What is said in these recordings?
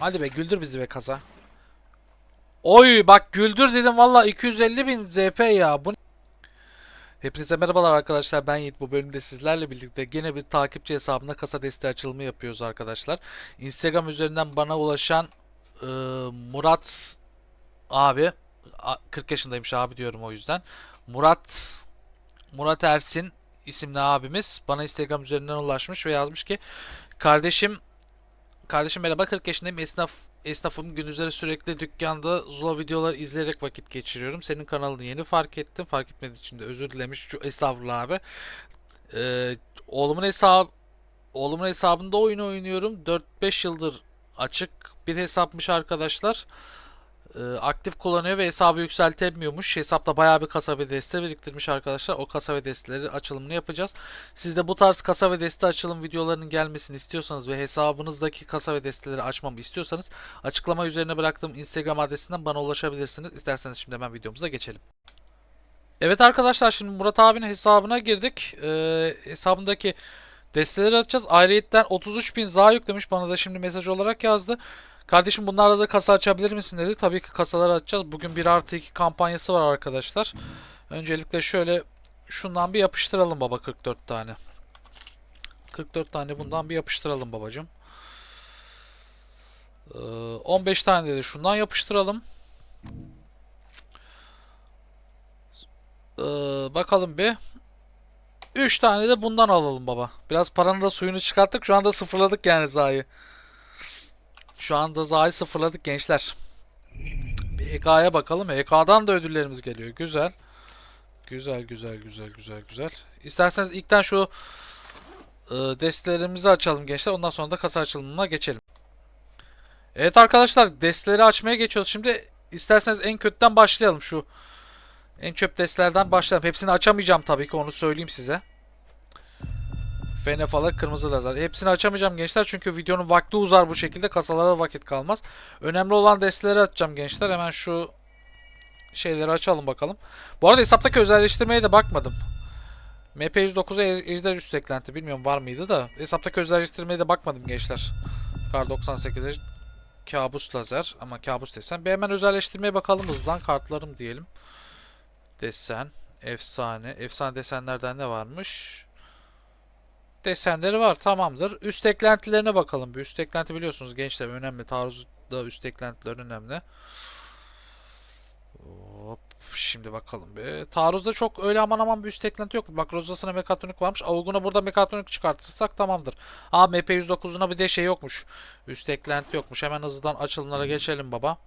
Hadi be güldür bizi be kasa. Oy bak güldür dedim valla 250 bin ZP ya. Bu Hepinize merhabalar arkadaşlar ben Yiğit bu bölümde sizlerle birlikte gene bir takipçi hesabında kasa desteği açılımı yapıyoruz arkadaşlar. Instagram üzerinden bana ulaşan e, Murat abi a- 40 yaşındaymış abi diyorum o yüzden. Murat Murat Ersin isimli abimiz bana Instagram üzerinden ulaşmış ve yazmış ki kardeşim kardeşim merhaba 40 yaşındayım esnaf esnafım gündüzleri sürekli dükkanda Zula videoları izleyerek vakit geçiriyorum. Senin kanalını yeni fark ettim. Fark etmediği için de özür dilemiş. Estağfurullah abi. Ee, oğlumun hesabı oğlumun hesabında oyun oynuyorum. 4-5 yıldır açık bir hesapmış arkadaşlar. Ee, aktif kullanıyor ve hesabı yükseltemiyormuş. Hesapta bayağı bir kasa ve deste biriktirmiş arkadaşlar. O kasa ve desteleri açılımını yapacağız. Siz de bu tarz kasa ve deste açılım videolarının gelmesini istiyorsanız ve hesabınızdaki kasa ve desteleri açmamı istiyorsanız açıklama üzerine bıraktığım Instagram adresinden bana ulaşabilirsiniz. İsterseniz şimdi hemen videomuza geçelim. Evet arkadaşlar şimdi Murat abinin hesabına girdik. Ee, hesabındaki desteleri açacağız. Ayrıyetten 33.000 za yüklemiş bana da şimdi mesaj olarak yazdı. Kardeşim bunlarla da kasa açabilir misin dedi. Tabii ki kasaları açacağız. Bugün 1 artı 2 kampanyası var arkadaşlar. Öncelikle şöyle şundan bir yapıştıralım baba 44 tane. 44 tane bundan bir yapıştıralım babacım. Ee, 15 tane de şundan yapıştıralım. Ee, bakalım bir. 3 tane de bundan alalım baba. Biraz paranın da suyunu çıkarttık. Şu anda sıfırladık yani zayı. Şu anda zayı sıfırladık gençler. Bir EK'ya bakalım. EK'dan da ödüllerimiz geliyor. Güzel. Güzel güzel güzel güzel güzel. İsterseniz ilkten şu e, destelerimizi açalım gençler. Ondan sonra da kasa açılımına geçelim. Evet arkadaşlar desteleri açmaya geçiyoruz. Şimdi isterseniz en kötüden başlayalım. Şu en çöp destelerden başlayalım. Hepsini açamayacağım tabii ki onu söyleyeyim size. Fenefala kırmızı lazer. Hepsini açamayacağım gençler çünkü videonun vakti uzar bu şekilde. Kasalara vakit kalmaz. Önemli olan desteleri açacağım gençler. Hemen şu şeyleri açalım bakalım. Bu arada hesaptaki özelleştirmeye de bakmadım. MP109'a e- ejder üst eklenti bilmiyorum var mıydı da hesaptaki özelleştirmeye de bakmadım gençler. Kar 98'e kabus lazer ama kabus desen. Bir hemen özelleştirmeye bakalım hızdan kartlarım diyelim. Desen, efsane. Efsane desenlerden ne varmış? Desenleri var tamamdır. Üst eklentilerine bakalım. Bir üst eklenti biliyorsunuz gençler önemli. Taarruzda üst eklentiler önemli. Hop, şimdi bakalım bir. Taarruzda çok öyle aman aman bir üst eklenti yok. Bak Rozasına mekatronik varmış. Avgun'a burada mekatronik çıkartırsak tamamdır. Aa MP109'una bir de şey yokmuş. Üst eklenti yokmuş. Hemen hızlıdan açılımlara geçelim baba.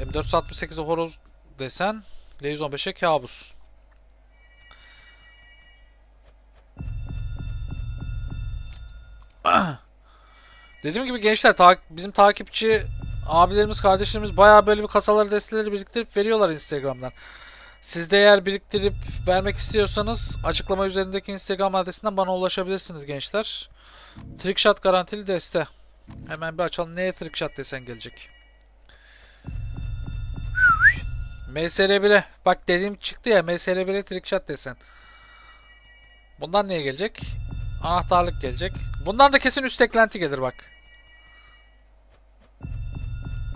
M468'e horoz desen. L115'e kabus. Dediğim gibi gençler ta- bizim takipçi abilerimiz kardeşlerimiz bayağı böyle bir kasaları desteleri biriktirip veriyorlar Instagram'dan. Siz de eğer biriktirip vermek istiyorsanız açıklama üzerindeki Instagram adresinden bana ulaşabilirsiniz gençler. Trickshot garantili deste. Hemen bir açalım. Neye trickshot desen gelecek? MSR1'e. Bak dediğim çıktı ya MSR1'e trickshot desen. Bundan neye gelecek? Anahtarlık gelecek. Bundan da kesin üst eklenti gelir bak.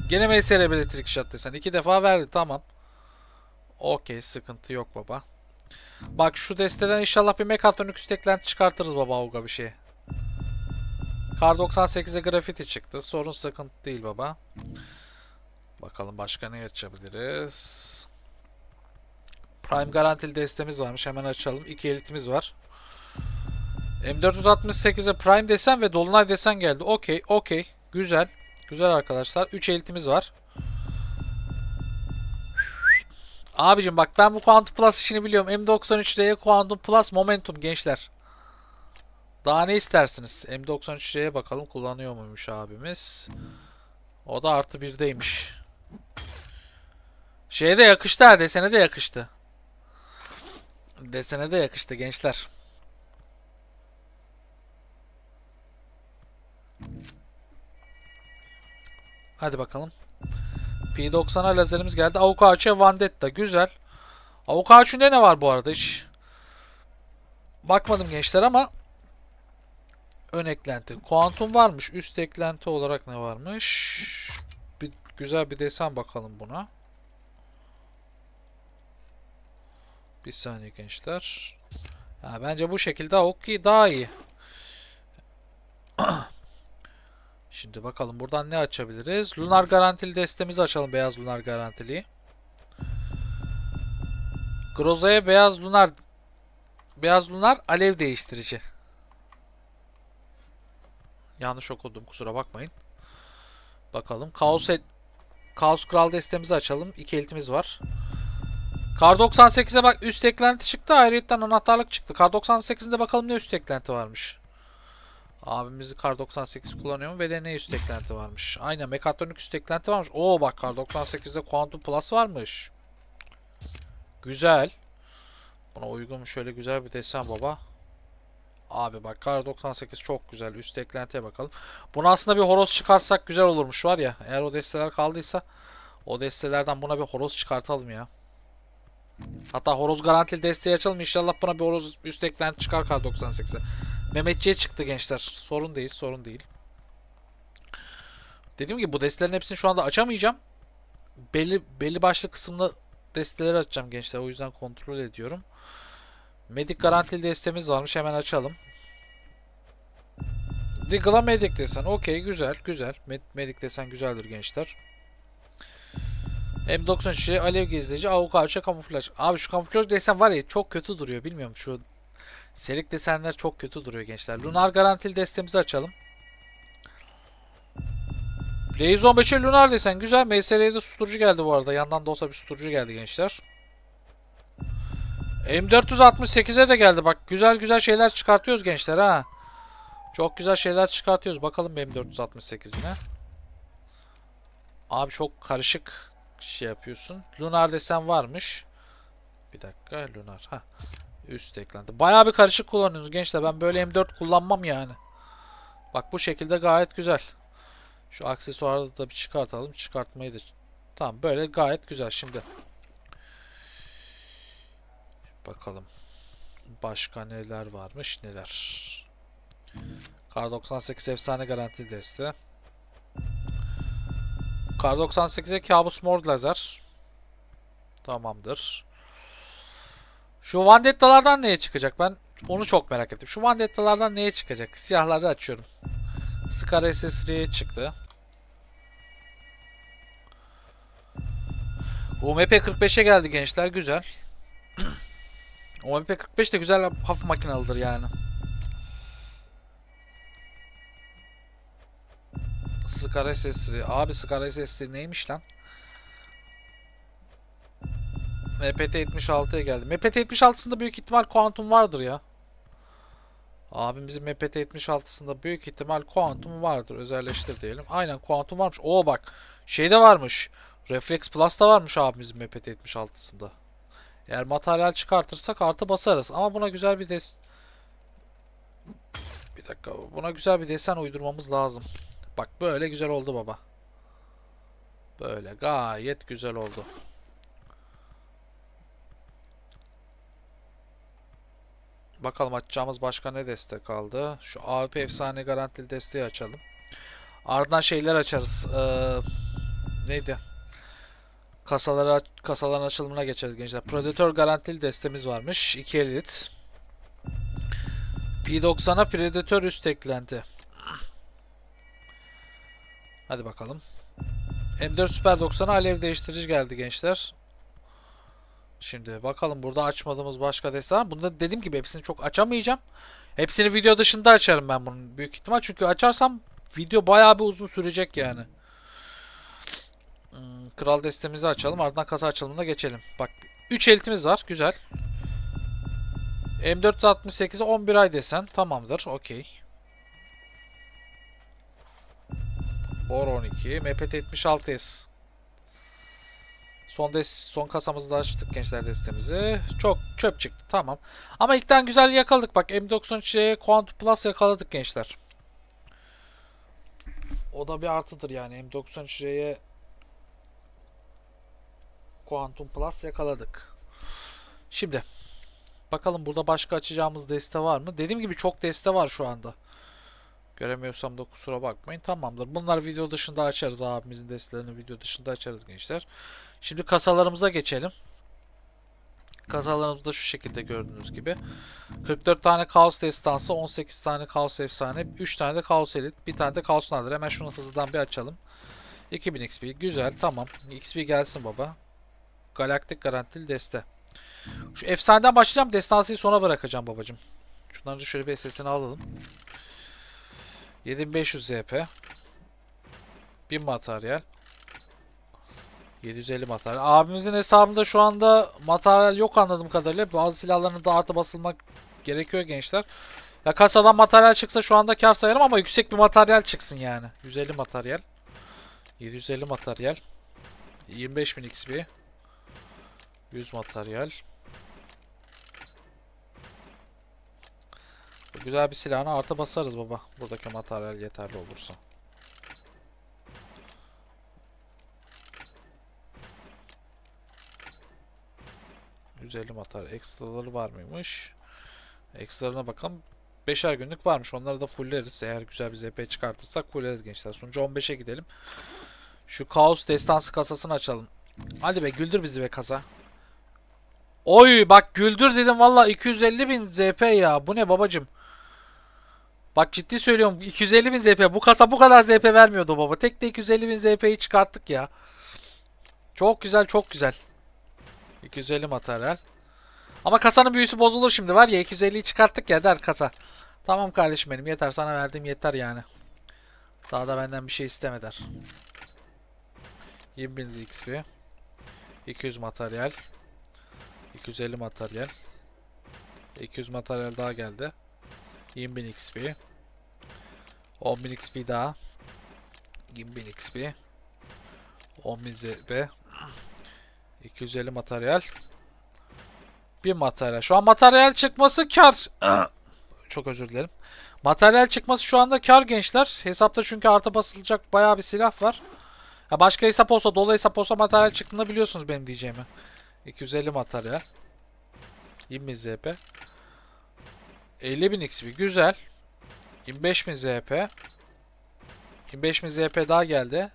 Gene MSR bir trickshot desen. iki defa verdi tamam. Okey sıkıntı yok baba. Bak şu desteden inşallah bir mekatronik üst eklenti çıkartırız baba Avga bir şey. Kar 98'e grafiti çıktı. Sorun sıkıntı değil baba. Bakalım başka ne açabiliriz. Prime garantili destemiz varmış. Hemen açalım. İki elitimiz var. M468'e Prime desen ve Dolunay desen geldi. Okey, okey. Güzel. Güzel arkadaşlar. 3 elitimiz var. Abicim bak ben bu Quantum Plus işini biliyorum. M93D'ye Quantum Plus Momentum gençler. Daha ne istersiniz? M93C'ye bakalım kullanıyor muymuş abimiz. O da artı birdeymiş. Şeye de yakıştı ha desene de yakıştı. Desene de yakıştı gençler. Hadi bakalım. P90'a lazerimiz geldi. Avukaç'a Vandetta. Güzel. Avukaç'ünde ne var bu arada hiç? Bakmadım gençler ama Ön eklenti. Kuantum varmış. Üst eklenti olarak ne varmış? Bir güzel bir desen bakalım buna. Bir saniye gençler. Ha, bence bu şekilde okey daha iyi. Şimdi bakalım buradan ne açabiliriz? Lunar garantili destemizi açalım. Beyaz lunar garantili. Groza'ya beyaz lunar beyaz lunar alev değiştirici. Yanlış okudum kusura bakmayın. Bakalım. Kaos et Kaos Kral destemizi açalım. İki elitimiz var. Kar 98'e bak üst eklenti çıktı. Ayrıyetten anahtarlık çıktı. Kar 98'inde bakalım ne üst eklenti varmış. Abimiz Kar 98 kullanıyor mu ve de ne üst eklenti varmış. Aynen mekatronik üst eklenti varmış. Oo bak Kar 98'de Quantum Plus varmış. Güzel. Buna uygun şöyle güzel bir desen baba. Abi bak Kar 98 çok güzel. Üst eklentiye bakalım. Buna aslında bir horoz çıkarsak güzel olurmuş var ya. Eğer o desteler kaldıysa o destelerden buna bir horoz çıkartalım ya. Hatta horoz garantili desteği açalım. İnşallah buna bir horoz üst eklenti çıkar Kar 98'e. Mehmetçiye çıktı gençler. Sorun değil, sorun değil. Dediğim gibi bu destelerin hepsini şu anda açamayacağım. Belli belli başlı kısımda desteleri açacağım gençler. O yüzden kontrol ediyorum. Medik garantili destemiz varmış. Hemen açalım. Diggle'a Medik desen. Okey güzel güzel. Med Medik desen güzeldir gençler. M93 alev gezdirici, avukatça kamuflaj. Abi şu kamuflaj desen var ya çok kötü duruyor. Bilmiyorum şu serik desenler çok kötü duruyor gençler. Lunar garantili destemizi açalım. Blaze 15'e Lunar desen güzel. MSR'ye de susturucu geldi bu arada. Yandan da olsa bir susturucu geldi gençler. M468'e de geldi bak. Güzel güzel şeyler çıkartıyoruz gençler ha. Çok güzel şeyler çıkartıyoruz. Bakalım M468'ine. Abi çok karışık şey yapıyorsun. Lunar desen varmış. Bir dakika Lunar. Ha. Üst eklenti. Bayağı bir karışık kullanıyorsunuz gençler. Ben böyle M4 kullanmam yani. Bak bu şekilde gayet güzel. Şu aksesuarı da bir çıkartalım. Çıkartmayı da Tamam böyle gayet güzel şimdi. Bakalım. Başka neler varmış neler. Kar 98 efsane garantili deste. Kar 98'e kabus mor lazer. Tamamdır. Şu Vandetta'lardan neye çıkacak? Ben onu çok merak ettim. Şu Vandetta'lardan neye çıkacak? Siyahları açıyorum. Scar SSR'ye çıktı. UMP 45'e geldi gençler. Güzel. UMP 45 de güzel hafif makinalıdır yani. Scar SSR. Abi Scar SSR neymiş lan? MPT 76'ya geldi. MPT 76'sında büyük ihtimal kuantum vardır ya. Abimizin MPT 76'sında büyük ihtimal kuantum vardır. Özelleştir diyelim. Aynen kuantum varmış. Oo bak. Şeyde varmış. Reflex Plus da varmış abimizin MPT 76'sında. Eğer materyal çıkartırsak artı basarız. Ama buna güzel bir des... Bir dakika. Buna güzel bir desen uydurmamız lazım. Bak böyle güzel oldu baba. Böyle gayet güzel oldu. Bakalım açacağımız başka ne destek kaldı. Şu AWP efsane garantili desteği açalım. Ardından şeyler açarız. Ee, neydi? Kasalara, kasaların açılımına geçeriz gençler. Predator garantili destemiz varmış. 2 elit. P90'a Predator üst eklenti. Hadi bakalım. M4 Super 90'a alev değiştirici geldi gençler. Şimdi bakalım burada açmadığımız başka deste var. Bunda dediğim gibi hepsini çok açamayacağım. Hepsini video dışında açarım ben bunun büyük ihtimal. Çünkü açarsam video bayağı bir uzun sürecek yani. Hmm, Kral destemizi açalım. Ardından kasa açılımına geçelim. Bak 3 elitimiz var. Güzel. M468'e 11 ay desen. Tamamdır. Okey. Bor 12. MPT 76S. Son des son kasamızı da açtık gençler destemizi. Çok çöp çıktı. Tamam. Ama ilkten güzel yakaladık. Bak M93'e Quantum Plus yakaladık gençler. O da bir artıdır yani. M93'e Quantum Plus yakaladık. Şimdi bakalım burada başka açacağımız deste var mı? Dediğim gibi çok deste var şu anda. Göremiyorsam da kusura bakmayın. Tamamdır. Bunlar video dışında açarız. Abimizin destelerini video dışında açarız gençler. Şimdi kasalarımıza geçelim. Kasalarımız da şu şekilde gördüğünüz gibi. 44 tane Kaos Destansı, 18 tane Kaos Efsane, 3 tane de Kaos Elit, bir tane de Kaos Nadir. Hemen şunu hızlıdan bir açalım. 2000 XP. Güzel. Tamam. XP gelsin baba. Galaktik garantili deste. Şu efsaneden başlayacağım. Destansıyı sona bırakacağım babacım. Şunların da şöyle bir SS'ini alalım. 7500 ZP. 1000 materyal. 750 materyal. Abimizin hesabında şu anda materyal yok anladığım kadarıyla. Bazı silahların da artı basılmak gerekiyor gençler. Ya kasadan materyal çıksa şu anda kar sayarım ama yüksek bir materyal çıksın yani. 150 materyal. 750 materyal. 25000 XP. 100 materyal. Güzel bir silahına artı basarız baba. Buradaki materyal yeterli olursa. ...150 materyal. Ekstraları var mıymış? Ekstralarına bakalım. 5'er günlük varmış. Onları da fulleriz. Eğer güzel bir ZP çıkartırsak fulleriz gençler. Sonucu 15'e gidelim. Şu Kaos Destansı kasasını açalım. Hadi be güldür bizi be kasa. Oy bak güldür dedim valla 250 bin ZP ya. Bu ne babacım? Bak ciddi söylüyorum 250 bin ZP. Bu kasa bu kadar ZP vermiyordu baba. Tek de 250 bin ZP'yi çıkarttık ya. Çok güzel çok güzel. 250 materyal. Ama kasanın büyüsü bozulur şimdi var ya 250'yi çıkarttık ya der kasa. Tamam kardeşim benim yeter sana verdiğim yeter yani. Daha da benden bir şey isteme der. 20.000 XP. 200 materyal. 250 materyal. 200 materyal daha geldi. 20.000 XP. 10.000 XP daha. 20.000 XP. 10.000 ZP. 250 materyal. Bir materyal. Şu an materyal çıkması kar. Çok özür dilerim. Materyal çıkması şu anda kar gençler. Hesapta çünkü artı basılacak bayağı bir silah var. Ya başka hesap olsa, dolu hesap olsa materyal çıktığında biliyorsunuz benim diyeceğimi. 250 materyal. 20 ZP. 50.000 XP güzel. 25.000 ZP. 25.000 ZP daha geldi.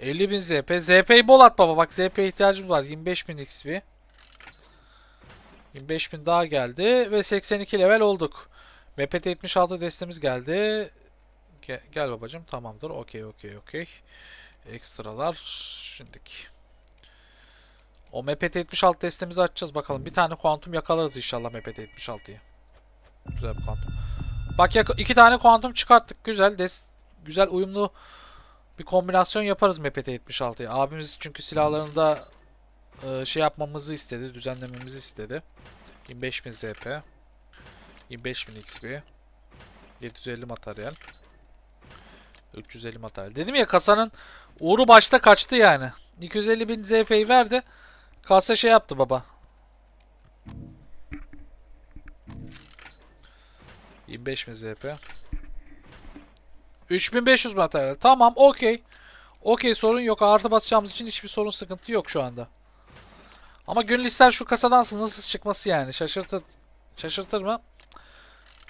50.000 ZP. ZP'yi bol at baba. Bak ZP ihtiyacımız var. 25.000 XP. 25.000 daha geldi ve 82 level olduk. MPT 76 destemiz geldi. Gel, gel babacım tamamdır. Okey okey okey. Ekstralar şimdiki. O MPT 76 destemizi açacağız bakalım. Bir tane kuantum yakalarız inşallah MPT 76'yı. Güzel bir kuantum. Bak ya iki tane kuantum çıkarttık. Güzel des güzel uyumlu bir kombinasyon yaparız MPT 76'yı. Abimiz çünkü silahlarında e, şey yapmamızı istedi, düzenlememizi istedi. 25000 ZP, 25000 XP, 750 materyal, 350 materyal. Dedim ya kasanın uğru başta kaçtı yani. 250.000 ZP'yi verdi. Kasa şey yaptı baba. 25000 ZP. 3500 materyal. Tamam okey. Okey sorun yok. Artı basacağımız için hiçbir sorun sıkıntı yok şu anda. Ama gönül ister şu kasadan sınırsız çıkması yani. Şaşırtır, şaşırtır mı?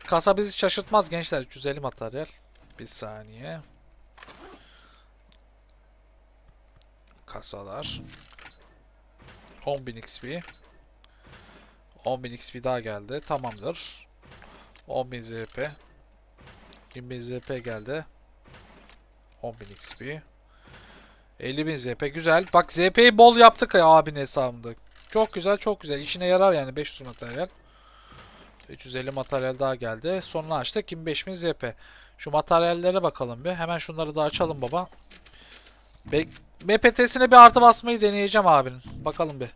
Kasa bizi şaşırtmaz gençler. 350 materyal. Bir saniye. Kasalar. 10.000 XP. 10.000 XP daha geldi. Tamamdır. 10.000 ZP. 20.000 ZP geldi. 10.000 XP. 50.000 ZP güzel. Bak ZP'yi bol yaptık ya abinin hesabında. Çok güzel çok güzel. İşine yarar yani 500 materyal. 350 materyal daha geldi. Sonunu açtık. 25.000 ZP. Şu materyallere bakalım bir. Hemen şunları da açalım baba. MPT'sine bir artı basmayı deneyeceğim abinin. Bakalım bir.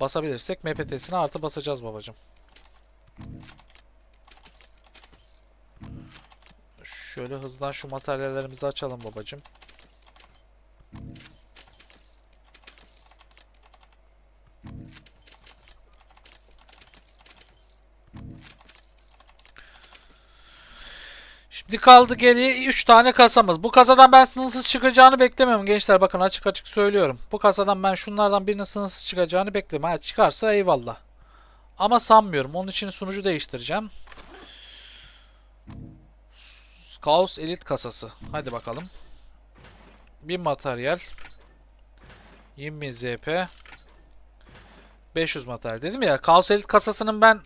Basabilirsek MPT'sine artı basacağız babacım. Şöyle hızdan şu materyallerimizi açalım babacım. Şimdi kaldı geriye 3 tane kasamız. Bu kasadan ben sınırsız çıkacağını beklemiyorum gençler. Bakın açık açık söylüyorum. Bu kasadan ben şunlardan birinin sınırsız çıkacağını beklemiyorum. Ha, çıkarsa eyvallah. Ama sanmıyorum. Onun için sunucu değiştireceğim. Kaos Elit kasası. Hadi bakalım. Bir materyal. 20 ZP. 500 materyal. Dedim ya Kaos Elit kasasının ben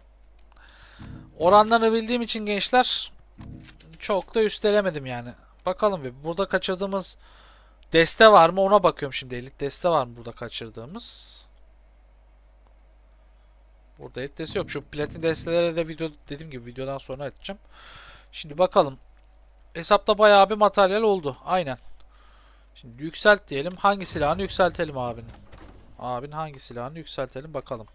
oranlarını bildiğim için gençler çok da üstelemedim yani. Bakalım bir. Burada kaçırdığımız deste var mı ona bakıyorum şimdi. Elit deste var mı burada kaçırdığımız? Burada elit deste yok. Şu platin destelere de video dediğim gibi videodan sonra açacağım. Şimdi bakalım. Hesapta bayağı bir materyal oldu. Aynen. Şimdi yükselt diyelim. Hangi silahını yükseltelim abinin? Abin hangi silahını yükseltelim bakalım.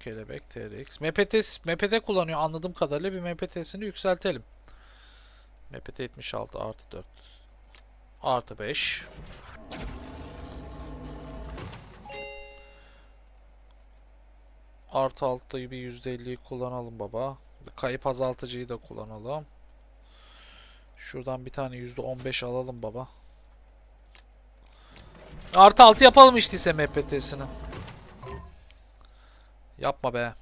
Kelebek TRX. MPT, MPT kullanıyor anladığım kadarıyla bir MPT'sini yükseltelim. MPT 76 artı 4 artı 5 Artı altta bir %50'yi kullanalım baba. Kayıp azaltıcıyı da kullanalım. Şuradan bir tane %15 alalım baba. Artı 6 yapalım işte MPT'sini. Yapma be.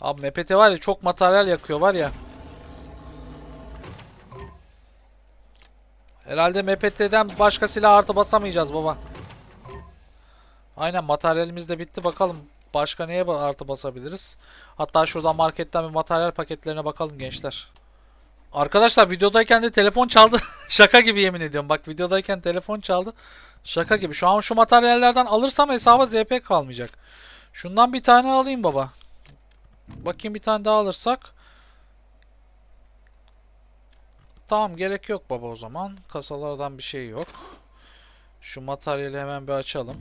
Abi MPT var ya çok materyal yakıyor var ya. Herhalde MPT'den başka silah artı basamayacağız baba. Aynen materyalimiz de bitti bakalım. Başka neye artı basabiliriz? Hatta şuradan marketten bir materyal paketlerine bakalım gençler. Arkadaşlar videodayken de telefon çaldı. Şaka gibi yemin ediyorum. Bak videodayken telefon çaldı. Şaka gibi. Şu an şu materyallerden alırsam hesaba ZP kalmayacak. Şundan bir tane alayım baba. Bakayım bir tane daha alırsak. Tamam gerek yok baba o zaman. Kasalardan bir şey yok. Şu materyali hemen bir açalım.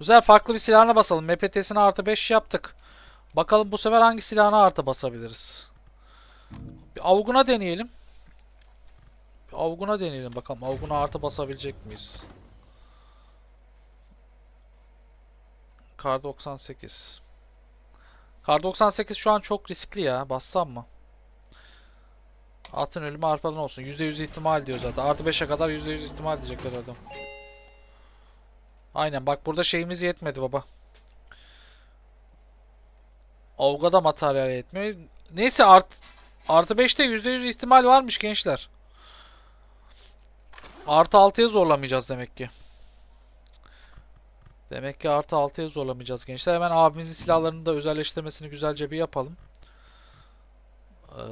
Bu sefer farklı bir silahına basalım. MPT'sine artı 5 yaptık. Bakalım bu sefer hangi silahına artı basabiliriz. Bir avguna deneyelim. Bir avguna deneyelim bakalım. Avguna artı basabilecek miyiz? Kar 98. Kar 98 şu an çok riskli ya. Bassam mı? Atın ölümü arpadan olsun. %100 ihtimal diyor zaten. Artı 5'e kadar %100 ihtimal diyecekler adam. Aynen bak burada şeyimiz yetmedi baba. Avga da materyal yetmiyor. Neyse art, artı 5'te %100 ihtimal varmış gençler. Artı 6'ya zorlamayacağız demek ki. Demek ki artı 6'ya zorlamayacağız gençler. Hemen abimizin silahlarını da özelleştirmesini güzelce bir yapalım. Ee,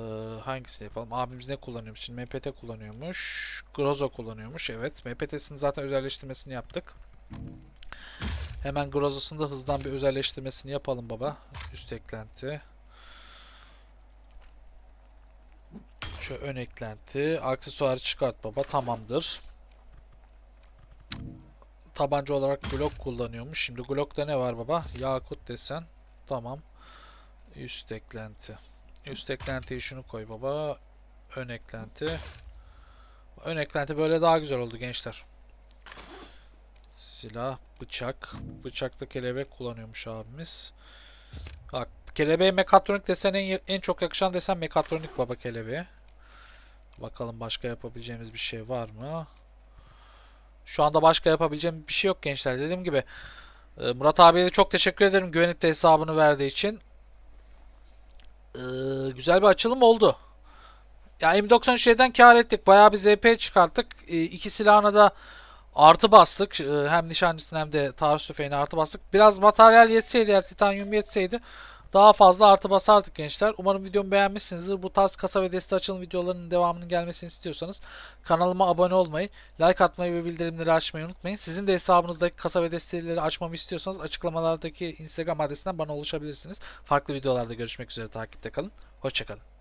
hangisini yapalım? Abimiz ne kullanıyormuş? Şimdi MPT kullanıyormuş. Grozo kullanıyormuş. Evet. MPT'sini zaten özelleştirmesini yaptık. Hemen Grozos'un da hızdan bir özelleştirmesini yapalım baba. Üst eklenti. Şu ön eklenti. Aksesuarı çıkart baba. Tamamdır. Tabanca olarak Glock kullanıyormuş. Şimdi Glock'ta ne var baba? Yakut desen. Tamam. Üst eklenti. Üst eklentiyi şunu koy baba. Ön eklenti. Ön eklenti böyle daha güzel oldu gençler. Silah, bıçak. Bıçakta kelebek kullanıyormuş abimiz. Bak kelebeğe mekatronik desen en, en çok yakışan desen mekatronik baba kelebeğe. Bakalım başka yapabileceğimiz bir şey var mı? Şu anda başka yapabileceğim bir şey yok gençler. Dediğim gibi e, Murat abiye de çok teşekkür ederim güvenlikte hesabını verdiği için. Ee, güzel bir açılım oldu. Ya M93'den kar ettik. Bayağı bir ZP çıkarttık. Ee, iki silahına da artı bastık. Ee, hem nişancısına hem de taarruz tüfeğine artı bastık. Biraz materyal yetseydi eğer titanyum yetseydi daha fazla artı basardık gençler. Umarım videomu beğenmişsinizdir. Bu tarz kasa ve deste açılım videolarının devamının gelmesini istiyorsanız kanalıma abone olmayı, like atmayı ve bildirimleri açmayı unutmayın. Sizin de hesabınızdaki kasa ve desteleri açmamı istiyorsanız açıklamalardaki Instagram adresinden bana ulaşabilirsiniz. Farklı videolarda görüşmek üzere takipte kalın. Hoşçakalın.